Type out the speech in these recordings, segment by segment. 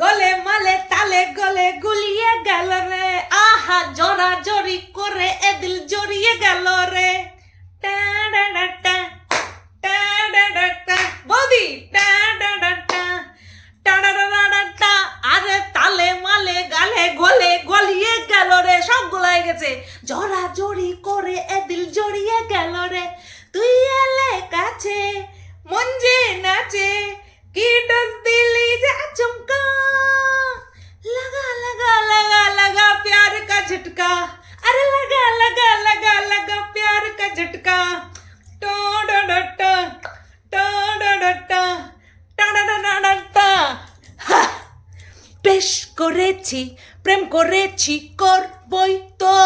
গলে মালে তালে গলে গুলিয়ে গেল রে। আহা, জরা জরি করে এ দিল জড়িয়ে গেল রে। আরে তালে মালে গালে গলে গলিয়ে গেল রে। সব গেছে। জরা জড়ি করে এ দিল জড়িয়ে গেল রে। তুই এলে কাছে যে নাচে। কি ডস দিলি যা চমকা लगा लगा लगा लगा प्यार का झटका अरे लगा लगा लगा लगा प्यार का झटका टो डो डो टो टो डो डो टो टा डा डा डा डा टा হা! বেশ করেছি প্রেম করেছি করবই তো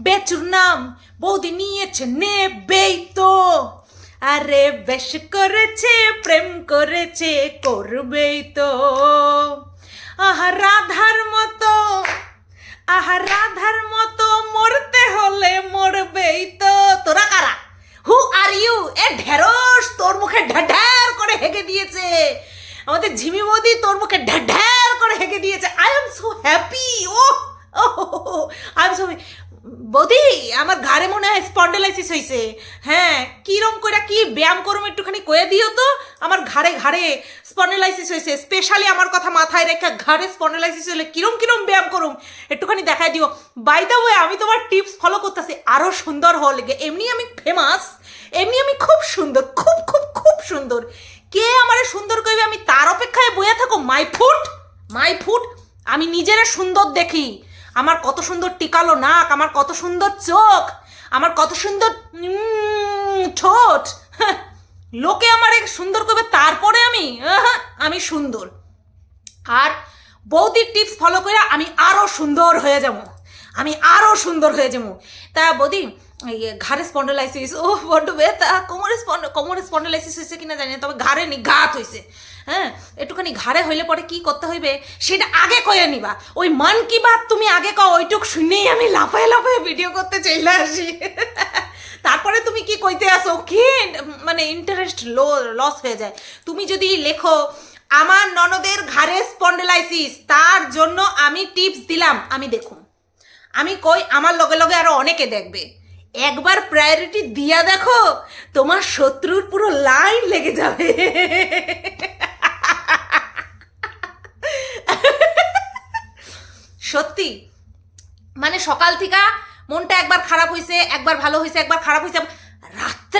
বেচুর নাম বৌদি নিয়েছে নেবেই তো আরে বেশ করেছে, প্রেম করেছে, করবেই তো। আহা, রাধার মতো, আহা, রাধার মতো মরতে হলে মরবেই তো। তোরা কারা? হু আর ইউ এ ঢেরস তোর মুখে ঢাঢার করে হেগে দিয়েছে। আমাদের ঝিমি মোদি তোর মুখে ঢাঢার করে হেগে দিয়েছে। আই এম সো হ্যাপি ও আই এম সো বৌদি, আমার ঘাড়ে মনে হয় স্পন্ডেলাইসিস হয়েছে হ্যাঁ কিরম করে কি ব্যায়াম করুম একটুখানি কয়ে দিও তো। আমার ঘাড়ে ঘাড়ে স্পন্ডেলাইসিস হয়েছে স্পেশালি আমার কথা মাথায় রেখে ঘাড়ে স্পন্ডেলাইসিস হলে কিরম কিরম ব্যায়াম করুম, একটুখানি দেখাই দিও। বাই দ্য ওয়ে আমি তোমার টিপস ফলো করতেছি। আরও সুন্দর হওয়া লেগে। এমনি আমি ফেমাস এমনি আমি খুব সুন্দর, খুব খুব খুব সুন্দর। কে আমারে সুন্দর কইবে আমি তার অপেক্ষায় বইয়া থাকো। মাই ফুট মাই ফুট আমি নিজেরা সুন্দর দেখি। আমার কত সুন্দর টিকালো নাক আমার কত সুন্দর চোখ আমার কত সুন্দর ঠোঁট। হ্যাঁ, লোকে আমার এক সুন্দর করবে তারপরে আমি আমি সুন্দর। আর বৌদির টিপস ফলো করে আমি আরও সুন্দর হয়ে যাব। আমি আরও সুন্দর হয়ে যাব। তা বৌদি ঘাড়ে স্পন্ডোলাইসিস ও বড্ড ব্যথা। কোমরে স্পন্ড কোমরে স্পন্ডোলাইসিস হয়েছে কিনা জানি না তবে ঘাড়ে নি ঘাত হয়েছে। হ্যাঁ একটুখানি ঘাড়ে হইলে পরে কি করতে হইবে? সেটা আগে কয়ে নিবা। ওই মান কি বাত তুমি আগে কও, ওইটুক শুনেই আমি লাফায় লাফায় ভিডিও করতে চলে আসি। তারপরে তুমি কি কইতে আসো? কি মানে ইন্টারেস্ট লো লস হয়ে যায়। তুমি যদি লেখো, আমার ননদের ঘাড়ে স্পন্ডেলাইসিস তার জন্য আমি টিপস দিলাম। আমি দেখুন আমি কই, আমার লগে লগে আরও অনেকে দেখবে। একবার প্রায়োরিটি দিয়া দেখো, তোমার শত্রুর পুরো লাইন লেগে যাবে। সত্যি মানে সকাল থেকে মনটা একবার খারাপ হয়েছে একবার ভালো হয়েছে একবার খারাপ হয়েছে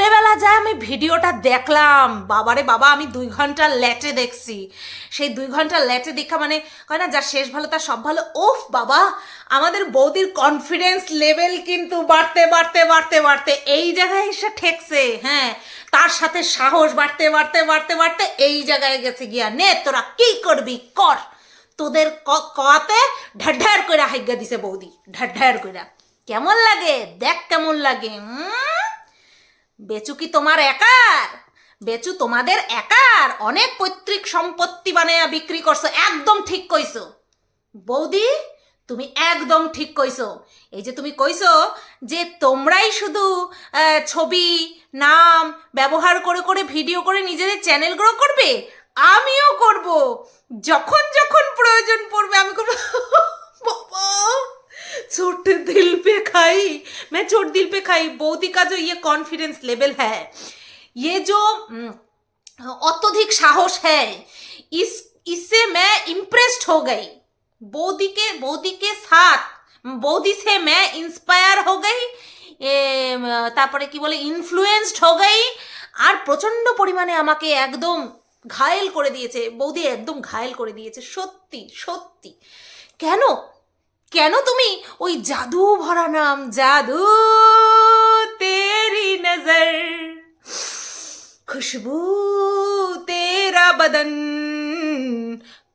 রাত্রেবেলা যায় আমি ভিডিওটা দেখলাম। বাবারে বাবা, আমি দুই ঘণ্টা ল্যাটে দেখছি। সেই দুই ঘণ্টা ল্যাটে দেখা মানে কয় না, যার শেষ ভালো তার সব ভালো। ওফ বাবা, আমাদের বৌদির কনফিডেন্স লেভেল কিন্তু বাড়তে বাড়তে বাড়তে বাড়তে এই জায়গায় এসে ঠেকছে হ্যাঁ। তার সাথে সাহস বাড়তে বাড়তে বাড়তে বাড়তে এই জায়গায় গেছে গিয়া। নে, তোরা কি করবি? কর। তোদের কতে ঢাঢার করে হাইগা দিছে বৌদি। ঢাঢার করে কেমন লাগে? দেখ কেমন লাগে, উম? বেচু কি তোমার একার? বেচু তোমাদের একার। অনেক পৈতৃক সম্পত্তি বানায়া বিক্রি করছ। একদম ঠিক কইছো। বৌদি, তুমি একদম ঠিক কইছো। এই যে তুমি কইছো যে তোমরাই শুধু ছবি, নাম ব্যবহার করে করে ভিডিও করে নিজেদের চ্যানেল গ্রো করবে? আমিও করব। যখন যখন প্রয়োজন পড়বে আমি করব। छोट दिल पे खाई मैं छोट दिल पे खाई बौदी का जो ये कॉन्फिडेंस लेवल है ये जो हम्म, अत्यधिक साहस है इस इससे मैं इम्प्रेस्ड हो गई बौदी के बौदी के साथ बौदी से मैं इंस्पायर हो गई এ, উম, তারপরে কি বলে ইনফ্লুয়েন্সড হো গই আর প্রচণ্ড পরিমাণে আমাকে একদম ঘায়েল করে দিয়েছে বৌদি একদম ঘায়েল করে দিয়েছে সত্যি সত্যি কেন কেন তুমি ওই জাদু ভরা নাম জাদু তেরি নজর खुशबू तेरा बदन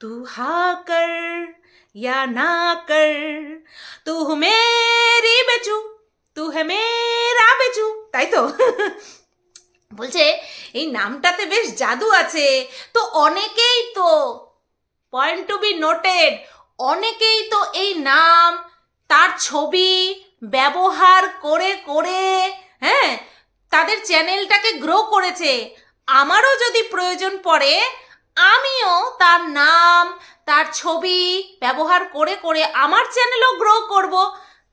तू हाँ कर या ना कर तू मेरी बेचू तू है मेरा বেচু তাই তো বলছে এই নামটাতে বেশ জাদু আছে তো অনেকেই তো পয়েন্ট টু বি নোটেড অনেকেই তো এই নাম, তার ছবি ব্যবহার করে করে হ্যাঁ তাদের চ্যানেলটাকে গ্রো করেছে। আমারও যদি প্রয়োজন পড়ে, আমিও তার নাম, তার ছবি ব্যবহার করে করে আমার চ্যানেলও গ্রো করব।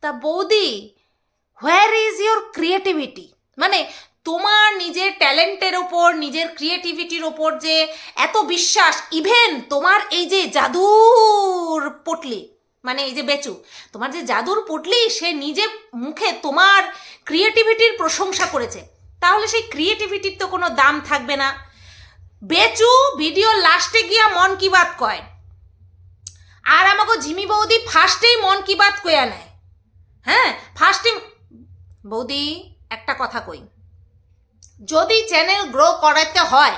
তা বৌদি হোয়ার ইজ ইয়োর ক্রিয়েটিভিটি মানে তোমার নিজের ট্যালেন্টের ওপর, নিজের ক্রিয়েটিভিটির ওপর যে এত বিশ্বাস ইভেন তোমার এই যে জাদুর পটলি মানে এই যে বেচু, তোমার যে জাদুর পটলি, সে নিজে মুখে তোমার ক্রিয়েটিভিটির প্রশংসা করেছে। তাহলে সেই ক্রিয়েটিভিটির তো কোনো দাম থাকবে না। বেচু, ভিডিও লাস্টে গিয়া মন কি বাত কয়? আর আমাকে ঝিমি বৌদি ফার্স্টেই মন কি বাত কয়া নেয়। হ্যাঁ ফার্স্টে বৌদি, একটা কথা কই। যদি চ্যানেল গ্রো করাতে হয়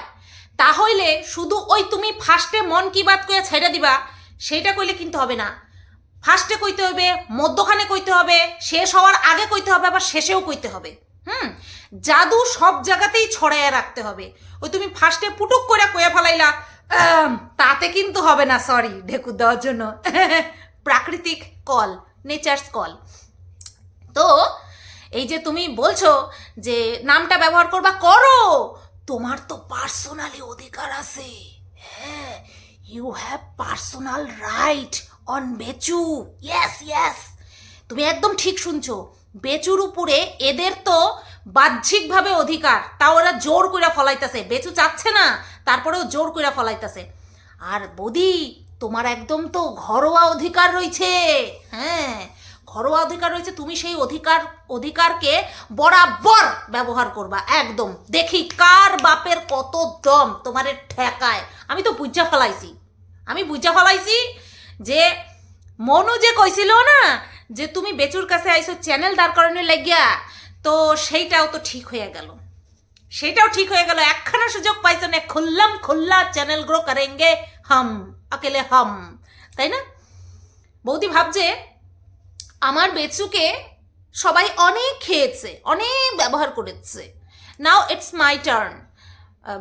তাহলে শুধু ওই তুমি ফার্স্টে মন কি বাত করে ছেড়ে দিবা, সেইটা কইলে কিন্তু হবে না। ফার্স্টে কইতে হবে, মধ্যখানে কইতে হবে, শেষ হওয়ার আগে কইতে হবে, আবার শেষেও কইতে হবে। হুম? জাদু সব জায়গাতেই ছড়াইয়া রাখতে হবে। ওই তুমি ফার্স্টে পুটুক করে কয়ে ফেলাইলা তাতে কিন্তু হবে না সরি ঢেকুর দেওয়ার জন্য। প্রাকৃতিক কল নেচার্স কল তো এই যে তুমি বলছো যে নামটা ব্যবহার করবা, করো! তোমার তো পার্সোনালি অধিকার আছে। হ্যাঁ you have personal right on Bechu yes yes তুমি একদম ঠিক শুনছো। বেচুর উপরে এদের তো বাহ্যিকভাবে অধিকার। তাও ওরা জোর কইরা ফলাইতেছে। বেচু চাচ্ছে না, তারপরেও জোর কইরা ফলাইতেছে। আর বদি, তোমার একদম তো ঘরোয়া অধিকার রয়েছে হ্যাঁ ঘরোয়া অধিকার রয়েছে, তুমি সেই অধিকার, অধিকারকে বরাবর ব্যবহার করবা, একদম। দেখি কার বাপের কত দম তোমারে ঠেকায়। আমি তো বুঝা ফেলাইছি। আমি বুঝা ফেলাইছি যে মনু যে কইছিল না যে তুমি বেচুর কাছে আইসো চ্যানেল দাঁড় করানোর লাগিয়া, তো সেইটাও তো ঠিক হয়ে গেল। সেটাও ঠিক হয়ে গেল। একখানা সুযোগ পাইছো না, খুললাম খুল্লা চ্যানেল গ্রো করেঙ্গে, হাম, আকেলে হাম। তাই না? বৌদি ভাবছে আমার বেচুকে সবাই অনেক খেয়েছে, অনেক ব্যবহার করেছে। নাও ইটস মাই টার্ন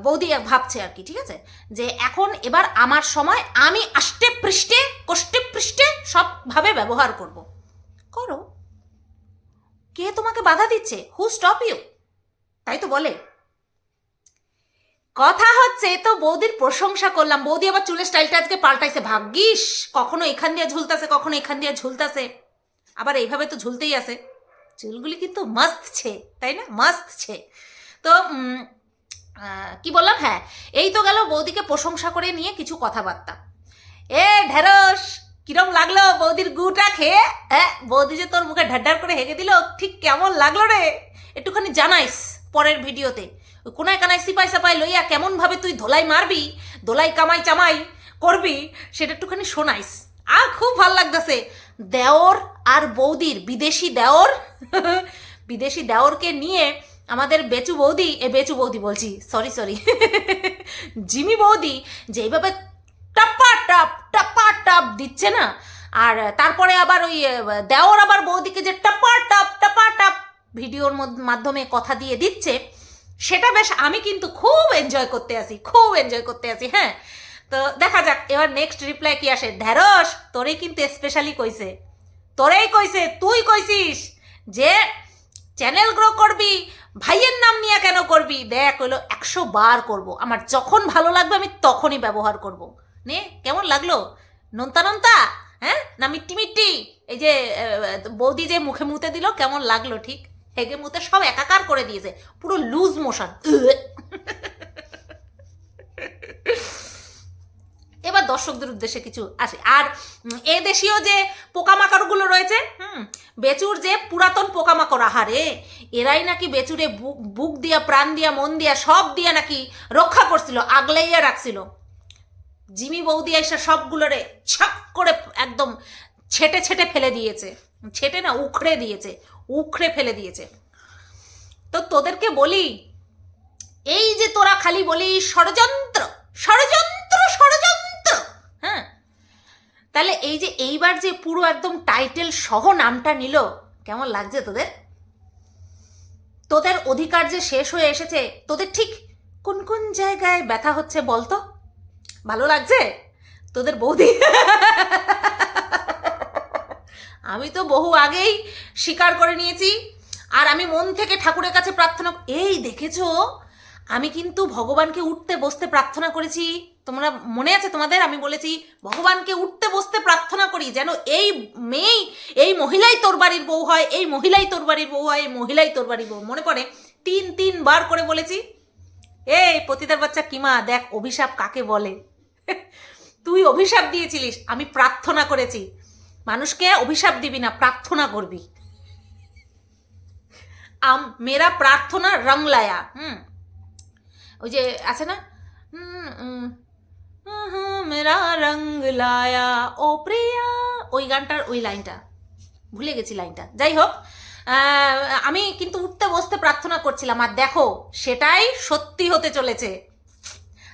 বৌদি ভাবছে আর কি, ঠিক আছে? যে এখন এবার আমার সময়, আমি আষ্টে পৃষ্ঠে কষ্টে পৃষ্ঠে সবভাবে ব্যবহার করব। করো। কে তোমাকে বাধা দিচ্ছে? হু স্টপ ইউ তাই তো বলে। কথা হচ্ছে তো বৌদির প্রশংসা করলাম। বৌদি আবার চুলের স্টাইলটা আজকে পাল্টাইছে। ভাগ্যিস, কখনো এখান দিয়ে ঝুলতাছে, কখনো এখান দিয়ে ঝুলতাছে। আবার এইভাবে তো ঝুলতেই আছে। চুলগুলি কিন্তু মস্ত ছে, তাই না? মস্ত ছে। তো কি বললাম? হ্যাঁ এই তো গেল বৌদিকে প্রশংসা করে নিয়ে কিছু কথাবার্তা। এ ঢেরস কিরম লাগল বৌদির গুটা খেয়ে? হ্যাঁ বৌদি যে তোর মুখে ঢাড্ডার করে হেগে দিল, ঠিক কেমন লাগল রে? একটুখানি জানাইস পরের ভিডিওতে। কোনায় কানায় সিপাই সাপাই লইয়া কেমন ভাবে তুই ধোলাই মারবি দোলাই কামাই চামাই করবি, সেটা একটুখানি শোনাইস। আর খুব ভালো লাগতেছে। দেওর আর বৌদির, বিদেশি দেওর? বিদেশি দেওরকে নিয়ে আমাদের বেচু বৌদি, এ বেচু বৌদি বলছি সরি সরি জিমি বৌদি যেইভাবে টাপ্পা টাপ টাপ্পা টাপ দিচ্ছে না, আর তারপরে আবার ওই দেওর আবার বৌদিকে যে টাপ্পা টাপ টাপ্পা টাপ ভিডিওর মধ্য- মাধ্যমে কথা দিয়ে দিচ্ছে, সেটা বেশ আমি কিন্তু খুব এনজয় করতে আসি, খুব এনজয় করতে আসি হ্যাঁ? তো দেখা যাক এবার নেক্সট রিপ্লাই কি আসে? ঢ্যাঁড়স তোরেই কিন্তু স্পেশালি কইছে। তোরেই কইছে, তুই কইছিস যে চ্যানেল গ্রো করবি, ভাইয়ের নাম নিয়ে কেন করবি? দেখ, হলো একশো বার করব। আমার যখন ভালো লাগবে, আমি তখনই ব্যবহার করব। নে, কেমন লাগল? নন্তা নন্তা? হ্যাঁ? না মিট্টি মিট্টি? এই যে বৌদি যে মুখে মুতে দিল, কেমন লাগল ঠিক? হেগে মুতে সব একাকার করে দিয়েছে। পুরো লুজ মোশন এবার দর্শকদের উদ্দেশ্যে কিছু আসে। আর এ দেশীয় যে পোকামাকড়গুলো রয়েছে, হুম, বেচুর যে পুরাতন পোকামাকড়, আহারে, এরাই নাকি বেচুরে বুক দিয়া, প্রাণ দিয়া, মন দিয়া, সব দিয়া নাকি রক্ষা করছিল, আগলাইয়া রাখছিল। জিমি বৌদি এসে সবগুলোরে ছাপ করে একদম ছেটে ছেটে ফেলে দিয়েছে। ছেটে না, উখড়ে দিয়েছে, উখড়ে ফেলে দিয়েছে। তো তোদেরকে বলি, এই যে তোরা খালি বলি ষড়যন্ত্র ষড়যন্ত্র হ্যাঁ তাহলে এই যে এইবার যে পুরো একদম টাইটেল সহ নামটা নিল, কেমন লাগছে তোদের? তোদের অধিকার যে শেষ হয়ে এসেছে, তোদের ঠিক কোন কোন জায়গায় ব্যথা হচ্ছে বলতো? ভালো লাগছে? তোদের বৌদি? আমি তো বহু আগেই স্বীকার করে নিয়েছি। আর আমি মন থেকে ঠাকুরের কাছে প্রার্থনা এই দেখেছ? আমি কিন্তু ভগবানকে উঠতে বসতে প্রার্থনা করেছি। তোমরা মনে আছে তোমাদের? আমি বলেছি, ভগবানকে উঠতে বসতে প্রার্থনা করি যেন এই মেয়েই, এই মহিলাই তোর বাড়ির বউ হয়, এই মহিলাই তোর বাড়ির বউ হয়, এই মহিলাই তোর বাড়ির বউ। মনে পড়ে? তিন তিন বার করে বলেছি, এই পতিতার বাচ্চা কিমা দেখ অভিশাপ কাকে বলে? তুই অভিশাপ দিয়েছিলিস, আমি প্রার্থনা করেছি। মানুষকে অভিশাপ দিবি না, প্রার্থনা করবি। আম মেরা প্রার্থনা রং লায়া হুম? ওই যে আছে না? মেরা রং লায়া, ও প্রিয়া। ওই গানটার ওই লাইনটা। ভুলে গেছি লাইনটা। যাই হোক আমি কিন্তু উঠতে বসতে প্রার্থনা করছিলাম, আর দেখো, সেটাই সত্যি হতে চলেছে।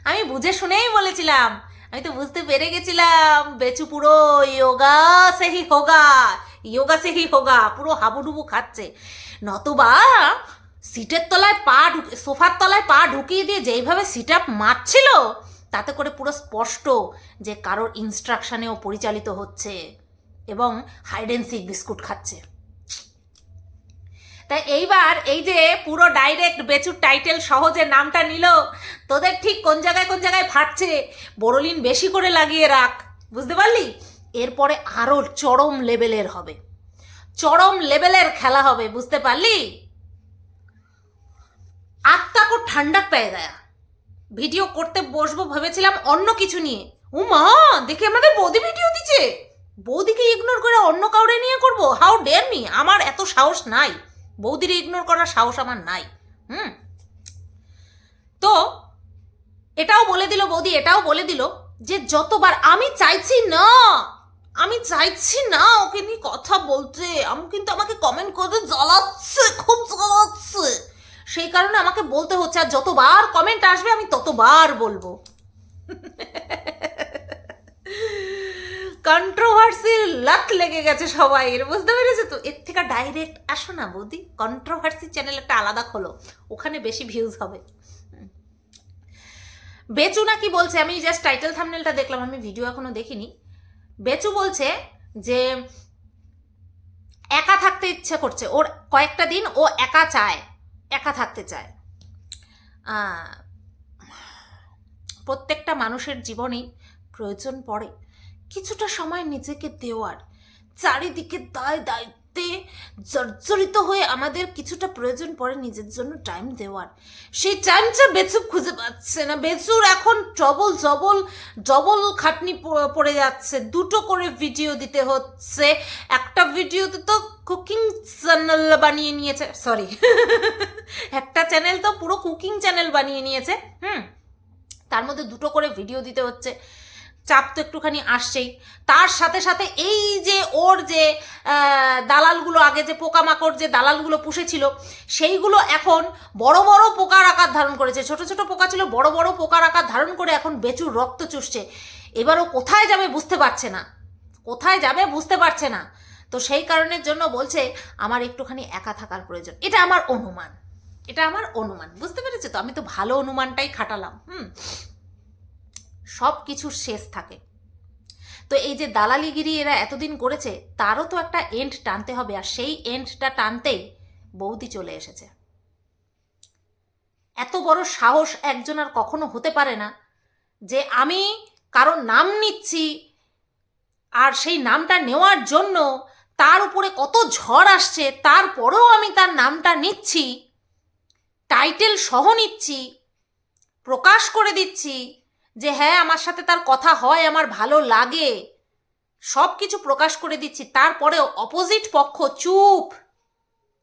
আমি বুঝে শুনেই বলেছিলাম, আমি তো বুঝতে পেরে গেছিলাম, বেচু পুরো ইয়োগা সেহি হোগা, ইয়োগা সেহি হোগা, পুরো হাবুডুবু খাচ্ছে। নতুবা সিটের তলায় পা ঢুকে, সোফার তলায় পা ঢুকিয়ে দিয়ে যেইভাবে সিট আপ মারছিল, তাতে করে পুরো স্পষ্ট যে কারোর ইনস্ট্রাকশনেও পরিচালিত হচ্ছে এবং হাইডেন্সিক বিস্কুট খাচ্ছে। তাই এইবার এই যে পুরো ডাইরেক্ট বেচুর টাইটেল সহজে নামটা নিল, তোদের ঠিক কোন জায়গায় কোন জায়গায় ফাটছে বোরোলিন বেশি করে লাগিয়ে রাখ, বুঝতে পারলি? এরপরে আরও চরম লেভেলের হবে। চরম লেভেলের খেলা হবে, বুঝতে পারলি? কো ঠান্ডা পেয়ে দেয়া ভিডিও করতে বসবো ভেবেছিলাম অন্য কিছু নিয়ে ও মা দেখে আমাদের বৌদি ভিডিও দিচ্ছে বৌদিকে ইগনোর করে অন্য কাউরে নিয়ে করব হাউ ডেয়ার মি আমার এত সাহস নাই বৌদির ইগনোর করার সাহস আমার নাই হুম তো এটাও বলে দিল বৌদি এটাও বলে দিল যে যতবার আমি চাইছি না আমি চাইছি না ওকে নিয়ে কথা বলতে আমি কিন্তু আমাকে কমেন্ট করে জ্বালাচ্ছে খুব জ্বালাচ্ছে সেই কারণে আমাকে বলতে হচ্ছে, আর যতবার কমেন্ট আসবে আমি ততবার বলব। কন্ট্রোভার্সি লাক লেগে গেছে সবাই বুঝতে পেরেছ তো? এর থেকে ডাইরেক্ট আসো না বৌদি কন্ট্রোভার্সি চ্যানেল একটা আলাদা খোলো, ওখানে বেশি ভিউজ হবে। বেচু নাকি বলছে, আমি জাস্ট টাইটেল থামনেলটা দেখলাম, আমি ভিডিও এখনও দেখিনি। বেচু বলছে যে, একা থাকতে ইচ্ছে করছে, ওর কয়েকটা দিন ও একা চায়। একা থাকতে চায়। প্রত্যেকটা মানুষের জীবনেই প্রয়োজন পড়ে। কিছুটা সময় নিজেকে দেওয়ার, চারিদিকে দায় দায়িত্বে জর্জরিত হয়ে আমাদের কিছুটা প্রয়োজন পড়ে নিজের জন্য টাইম দেওয়ার। সেই টাইমটা বেচু খুঁজে পাচ্ছে না। বেচুর এখন ডবল জবল, ডবল খাটনি পড়ে যাচ্ছে। দুটো করে ভিডিও দিতে হচ্ছে। একটা ভিডিওতে তো কুকিং চ্যানেল বানিয়ে নিয়েছে। সরি একটা চ্যানেল তো পুরো কুকিং চ্যানেল বানিয়ে নিয়েছে। হুম। তার মধ্যে দুটো করে ভিডিও দিতে হচ্ছে। চাপ তো একটুখানি আসছেই। তার সাথে সাথে এই যে ওর যে দালালগুলো, আগে যে পোকামাকড় যে দালালগুলো পুষেছিল, সেইগুলো এখন বড় বড় পোকার আকার ধারণ করেছে। ছোট ছোট পোকা ছিল, বড় বড় পোকার আকার ধারণ করে এখন বেচুর রক্ত চুষছে। এবারও কোথায় যাবে বুঝতে পারছে না। কোথায় যাবে বুঝতে পারছে না। তো সেই কারণের জন্য বলছে, আমার একটুখানি একা থাকার প্রয়োজন। এটা আমার অনুমান। এটা আমার অনুমান। বুঝতে পেরেছ তো? আমি তো ভালো অনুমানটাই খাটালাম। হুম। সব কিছুর শেষ থাকে। তো এই যে দালালিগিরি এরা এতদিন করেছে, তারও তো একটা এন্ড টানতে হবে, আর সেই এন্ডটা টানতেই বৌদি চলে এসেছে। এত বড় সাহস একজন আর কখনো হতে পারে না যে আমি কারও নাম নিচ্ছি, আর সেই নামটা নেওয়ার জন্য তার উপরে কত ঝড় আসছে, তারপরেও আমি তার নামটা নিচ্ছি টাইটেল সহ নিচ্ছি, প্রকাশ করে দিচ্ছি যে হ্যাঁ আমার সাথে তার কথা হয়, আমার ভালো লাগে। সব কিছু প্রকাশ করে দিচ্ছি, তারপরেও অপোজিট পক্ষ চুপ।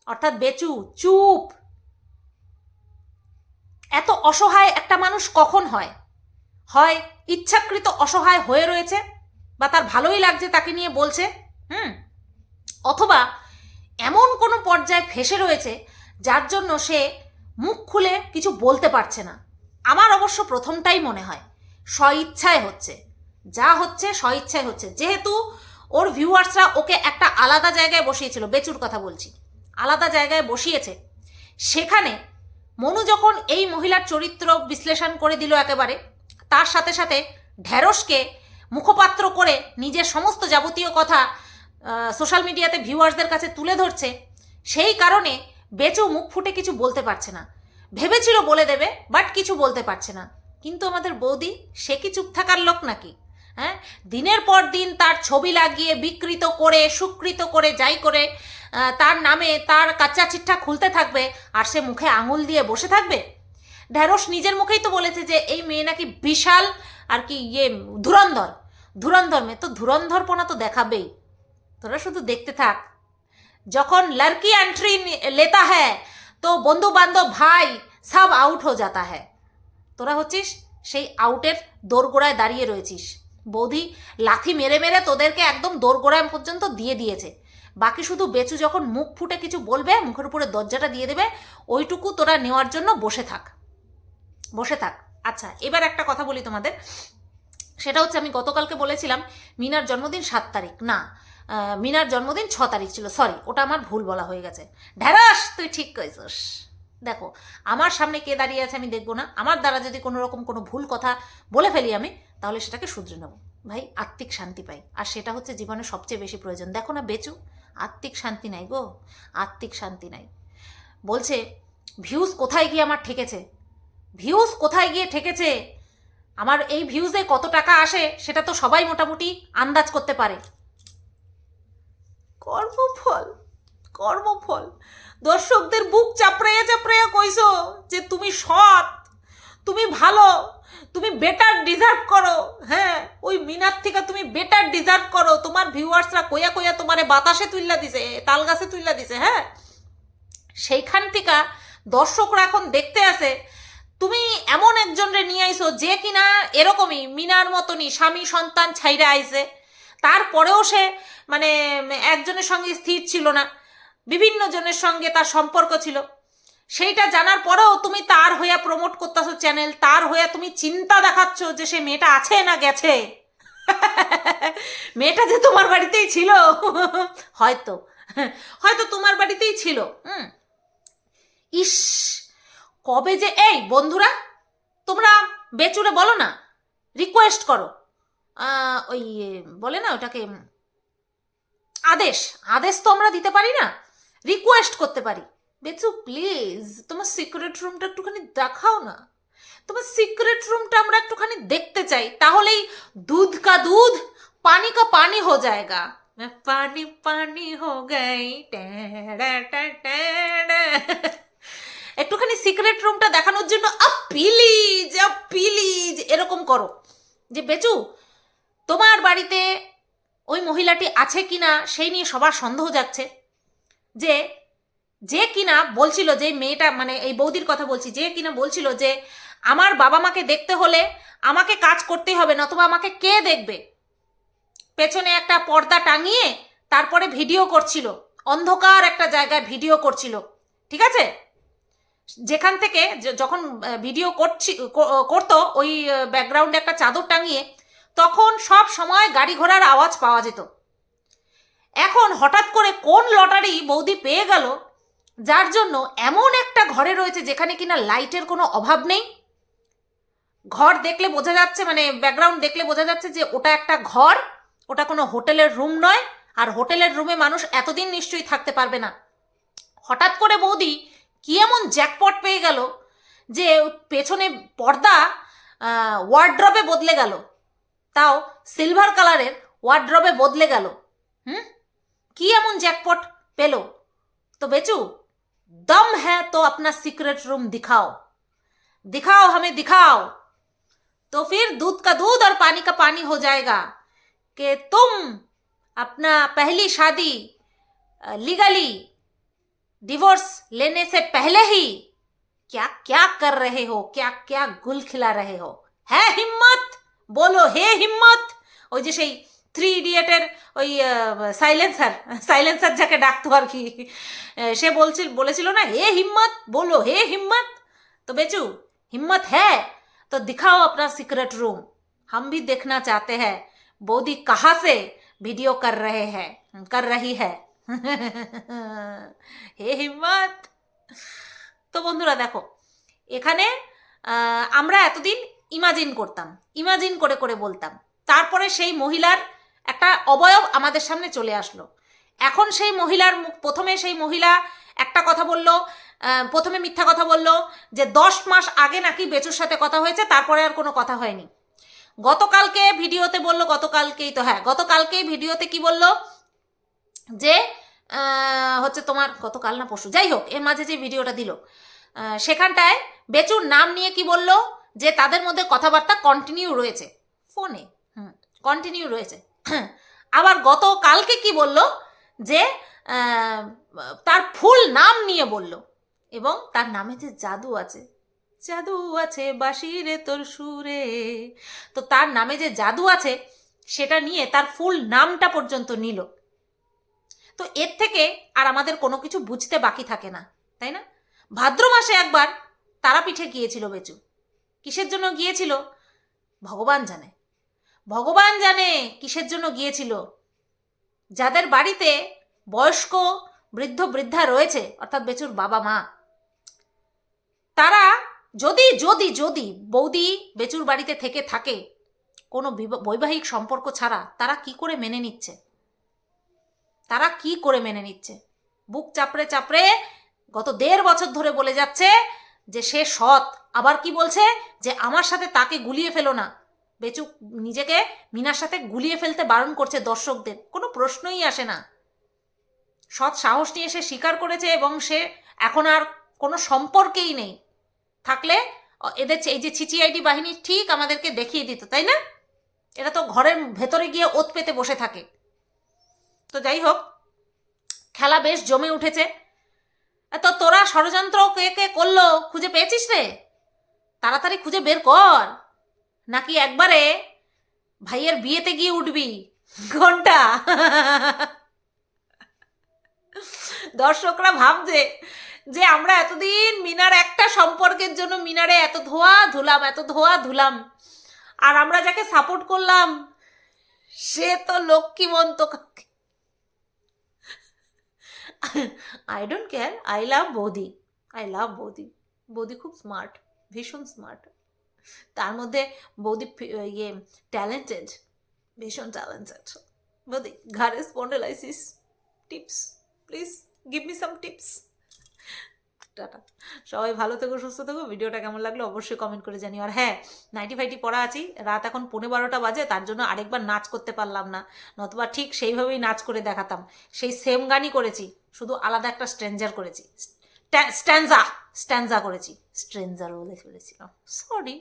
অর্থাৎ বেচু, চুপ। এত অসহায় একটা মানুষ কখন হয়? হয় ইচ্ছাকৃত অসহায় হয়ে রয়েছে বা তার ভালোই লাগছে তাকে নিয়ে বলছে, হুম? অথবা এমন কোনো পর্যায়ে ফেসে রয়েছে যার জন্য সে মুখ খুলে কিছু বলতে পারছে না। আমার অবশ্য প্রথমটাই মনে হয়। স্বইচ্ছায় হচ্ছে। যা হচ্ছে স্বইচ্ছায় হচ্ছে। যেহেতু ওর ভিউয়ার্সরা ওকে একটা আলাদা জায়গায় বসিয়েছিল, বেচুর কথা বলছি, আলাদা জায়গায় বসিয়েছে। সেখানে মনু যখন এই মহিলার চরিত্র বিশ্লেষণ করে দিল একেবারে, তার সাথে সাথে ঢ্যাঁড়সকে মুখপাত্র করে নিজের সমস্ত যাবতীয় কথা সোশ্যাল মিডিয়াতে ভিউয়ার্সদের কাছে তুলে ধরছে, সেই কারণে বেচু মুখ ফুটে কিছু বলতে পারছে না। ভেবেছিল বলে দেবে বাট কিছু বলতে পারছে না। কিন্তু আমাদের বৌদি, সে কি চুপ থাকার লোক নাকি? হ্যাঁ? দিনের পর দিন তার ছবি লাগিয়ে, বিকৃত করে, সুকৃত করে, যাই করে তার নামে তার কাচ্চা চিঠা খুলতে থাকবে আর সে মুখে আঙুল দিয়ে বসে থাকবে? ঢ্যাঁড়স নিজের মুখেই তো বলেছে যে এই মেয়ে নাকি বিশাল আর কি ইয়ে ধুরন্ধর। ধুরন্ধর মেয়ে তো ধুরন্ধরপনা তো দেখাবেই। তোরা শুধু দেখতে থাক। যখন লড়কি এন্ট্রি লেতা হ্যাঁ তো বন্ধু বান্ধব ভাই সব আউট হয়ে যাতা হ্যায়। তোরা হচ্ছিস সেই আউটের দোরগোড়ায় দাঁড়িয়ে রয়েছিস। বৌদি লাথি মেরে মেরে তোদেরকে একদম দোরগোড়ায় পর্যন্ত দিয়ে দিয়েছে। বাকি শুধু বেচু যখন মুখ ফুটে কিছু বলবে, মুখের উপরে দরজাটা দিয়ে দেবে, ওইটুকু তোরা নেওয়ার জন্য বসে থাক। বসে থাক। আচ্ছা এবার একটা কথা বলি তোমাদের। সেটা হচ্ছে আমি গতকালকে বলেছিলাম, মিনার জন্মদিন সাত তারিখ। না মিনার জন্মদিন ছ তারিখ ছিল। সরি ওটা আমার ভুল বলা হয়ে গেছে। ঢ্যাঁড়াস, তুই ঠিক কইছিস। দেখো, আমার সামনে কে দাঁড়িয়ে আছে আমি দেখব না। আমার দ্বারা যদি কোনো রকম কোনো ভুল কথা বলে ফেলি আমি, তাহলে সেটাকে শুধরে নেব। ভাই, আত্মিক শান্তি পাই। আর সেটা হচ্ছে জীবনে সবচেয়ে বেশি প্রয়োজন। দেখো না, বেচু, আত্মিক শান্তি নাই গো। আত্মিক শান্তি নাই। বলছে, ভিউজ কোথায় গিয়ে আমার ঠেকেছে? ভিউজ কোথায় গিয়ে ঠেকেছে? আমার এই ভিউজে কত টাকা আসে, সেটা তো সবাই মোটামুটি আন্দাজ করতে পারে। কর্মফল। কর্মফল। দর্শকদের বুক চাপড়াইয়া চাপড়াইয়া কইছো যে তুমি সৎ, তুমি ভালো, তুমি বেটার ডিজার্ভ করো। হ্যাঁ ওই মিনার থেকে তুমি বেটার ডিজার্ভ করো। তোমার ভিউয়ার্সরা কইয়া কইয়া তোমারে বাতাসে তুইলা দিছে তাল গাছে তুইলা দিছে হ্যাঁ? সেইখান থেকে দর্শকরা এখন দেখতে আসে তুমি এমন একজনরে নিয়ে আইছো যে কিনা এরকমই মিনার মতনই স্বামী সন্তান ছাইরা আইছে। তারপরেও সে মানে একজনের সঙ্গে স্থির ছিল না। বিভিন্ন জনের সঙ্গে তার সম্পর্ক ছিল। সেইটা জানার পরেও তুমি তার হইয়া প্রমোট করতেছো চ্যানেল তার হইয়া তুমি চিন্তা দেখাচ্ছ যে সে মেয়েটা আছে না গেছে। মেয়েটা যে তোমার বাড়িতেই ছিল। হয়তো। হয়তো তোমার বাড়িতেই ছিল। হুম। ইস, কবে যে, এই বন্ধুরা, তোমরা বেচুরে বলো না রিকোয়েস্ট করো। ওই, বলে না ওটাকে, আদেশ আদেশ তো আমরা দিতে পারি না। রিকোয়েস্ট করতে পারি। বেচু প্লিজ তোমার সিক্রেট রুমটা একটুখানি দেখাও না। তোমার সিক্রেট রুমটা আমরা একটুখানি দেখতে চাই, তাহলেই দুধ কা দুধ, পানি কা পানি হো যায়গা। হ্যাঁ, পানি পানি হো গাই একটুখানি সিক্রেট রুমটা দেখানোর জন্য আ প্লিজ প্লিজ এরকম করো। যে বেচু, তোমার বাড়িতে ওই মহিলাটি আছে কি না সেই নিয়ে সবার সন্দেহ যাচ্ছে। যে যে কিনা বলছিল যে মেয়েটা মানে এই বৌদির কথা বলছি, যে কিনা বলছিল যে আমার বাবা মাকে দেখতে হলে আমাকে কাজ করতে হবে, নতুবা আমাকে কে দেখবে? পেছনে একটা পর্দা টাঙিয়ে তারপরে ভিডিও করছিল, অন্ধকার একটা জায়গায় ভিডিও করছিল, ঠিক আছে? যেখান থেকে যখন ভিডিও করছি করতো, ওই ব্যাকগ্রাউন্ডে একটা চাদর টাঙিয়ে, তখন সব সময় গাড়ি ঘোড়ার আওয়াজ পাওয়া যেত। এখন হঠাৎ করে কোন লটারি বৌদি পেয়ে গেল? যার জন্য এমন একটা ঘরে রয়েছে যেখানে কিনা লাইটের কোনো অভাব নেই? ঘর দেখলে বোঝা যাচ্ছে মানে ব্যাকগ্রাউন্ড দেখলে বোঝা যাচ্ছে যে ওটা একটা ঘর, ওটা কোনো হোটেলের রুম নয়, আর হোটেলের রুমে মানুষ এতদিন নিশ্চয়ই থাকতে পারবে না। হঠাৎ করে বৌদি কি এমন জ্যাকপট পেয়ে গেল যে পেছনে পর্দা ওয়ার্ড্রবে বদলে গেল, তাও সিলভার কালারের ওয়ার্ড্রবে বদলে গেল। হুম? কি এমন জ্যাকপট পেল তো বেচু दम है तो अपना सीक्रेट रूम दिखाओ दिखाओ हमें दिखाओ तो फिर दूध का दूध और पानी का पानी हो जाएगा कि तुम अपना पहली शादी लीगली डिवोर्स लेने से पहले ही क्या क्या कर रहे हो क्या क्या गुल खिला रहे हो है हिम्मत बोलो हे हिम्मत ওই যে সেই থ্রি ইডিয়েটের ওই সাইলেন্সার সাইলেন্সার যাকে ডাকতো আর কি আহ, সে বলছিল বলেছিল না হে হিম্মত বলো হে হিম্মত तो बेचू हिम्मत है तो दिखाओ अपना सीक्रेट रूम हम भी देखना चाहते हैं बोदी कहाँ से वीडियो कर रहे हैं कर रही है হে হিম্মত তো বন্ধুরা দেখো এখানে আহ, আমরা এতদিন ইমাজিন করতাম ইমাজিন করে করে বলতাম তারপরে সেই মহিলার একটা অবয়ব আমাদের সামনে চলে আসলো। এখন সেই মহিলার মুখ, প্রথমে সেই মহিলা একটা কথা বলল প্রথমে মিথ্যা কথা বলল যে দশ মাস আগে নাকি বেচুর সাথে কথা হয়েছে, তারপরে আর কোনো কথা হয়নি। গতকালকে ভিডিওতে বলল, গতকালকেই তো হ্যাঁ গতকালকেই ভিডিওতে কি বলল? যে হচ্ছে তোমার, গতকাল না পরশু, যাই হোক, এর মাঝে যে ভিডিওটা দিল সেখানটায় বেচুর নাম নিয়ে কি বলল? যে তাদের মধ্যে কথাবার্তা কন্টিনিউ রয়েছে। ফোনে, হুম কন্টিনিউ রয়েছে। আবার গতকালকে কি বলল? যে তার ফুল নাম নিয়ে বলল এবং তার নামে যে জাদু আছে। জাদু আছে বাঁশিরে তোর সুরে। তো তার নামে যে জাদু আছে, সেটা নিয়ে তার ফুল নামটা পর্যন্ত নিল। তো এর থেকে আর আমাদের কোনো কিছু বুঝতে বাকি থাকে না, তাই না? ভাদ্র মাসে একবার তারাপীঠে গিয়েছিল বেচু। কিসের জন্য গিয়েছিল? ভগবান জানে। ভগবান জানে কিসের জন্য গিয়েছিল। যাদের বাড়িতে বয়স্ক বৃদ্ধ বৃদ্ধা রয়েছে, অর্থাৎ বেচুর বাবা মা, তারা যদি যদি যদি বৌদি বেচুর বাড়িতে থেকে থাকে, কোনো বিবা- বৈবাহিক সম্পর্ক ছাড়া, তারা কি করে মেনে নিচ্ছে? তারা কি করে মেনে নিচ্ছে? বুক চাপড়ে চাপড়ে গত দেড় বছর ধরে বলে যাচ্ছে যে সে সৎ। আবার কি বলছে? যে আমার সাথে তাকে গুলিয়ে ফেলো না। বেচু নিজেকে মিনার সাথে গুলিয়ে ফেলতে বারণ করছে দর্শকদের। কোনো প্রশ্নই আসে না। সৎ সাহস নিয়ে সে স্বীকার করেছে এবং সে এখন আর কোনো সম্পর্কেই নেই। থাকলে এদের এই যে ছিচিআইডি বাহিনী ঠিক আমাদেরকে দেখিয়ে দিত, তাই না? এটা তো ঘরের ভেতরে গিয়ে ওত পেতে বসে থাকে। তো যাই হোক, খেলা বেশ জমে উঠেছে। তো তোরা ষড়যন্ত্র কে কে করল? খুঁজে পেয়েছিস রে? তাড়াতাড়ি খুঁজে বের কর। নাকি একবারে ভাইয়ের বিয়েতে গিয়ে উঠবি? ঘণ্টা। দর্শকরা ভাবছে যে আমরা এতদিন মিনার একটা সম্পর্কের জন্য মিনারে এত ধোয়া ধুলাম, এত ধোয়া ধুলাম। আর আমরা যাকে সাপোর্ট করলাম, সে তো লক্ষ্মীমন্ত কাকে। I don't care I love boudi I love বৌদি বৌদি খুব স্মার্ট ভীষণ স্মার্ট তার মধ্যে বৌদি ইয়ে ট্যালেন্টেড ভীষণ ট্যালেন্টেড বৌদি ঘাড়ে spondylosis tips please give me some tips tata. সবাই ভালো থেকো, সুস্থ থেকো। ভিডিওটা কেমন লাগল অবশ্যই কমেন্ট করে জানিও। আর হ্যাঁ নাইটি ফাইটি পড়া আছি, রাত এখন পৌনে বারোটা বাজে, তার জন্য আরেকবার নাচ করতে পারলাম না। নতুবা ঠিক সেইভাবেই নাচ করে দেখাতাম। সেই সেম গানই করেছি, শুধু আলাদা একটা স্ট্রেঞ্জার করেছি। স্ট্যান্ডা স্ট্যান্ডা করেছি। স্ট্রেঞ্জারও বলে ফেলেছিলাম সরি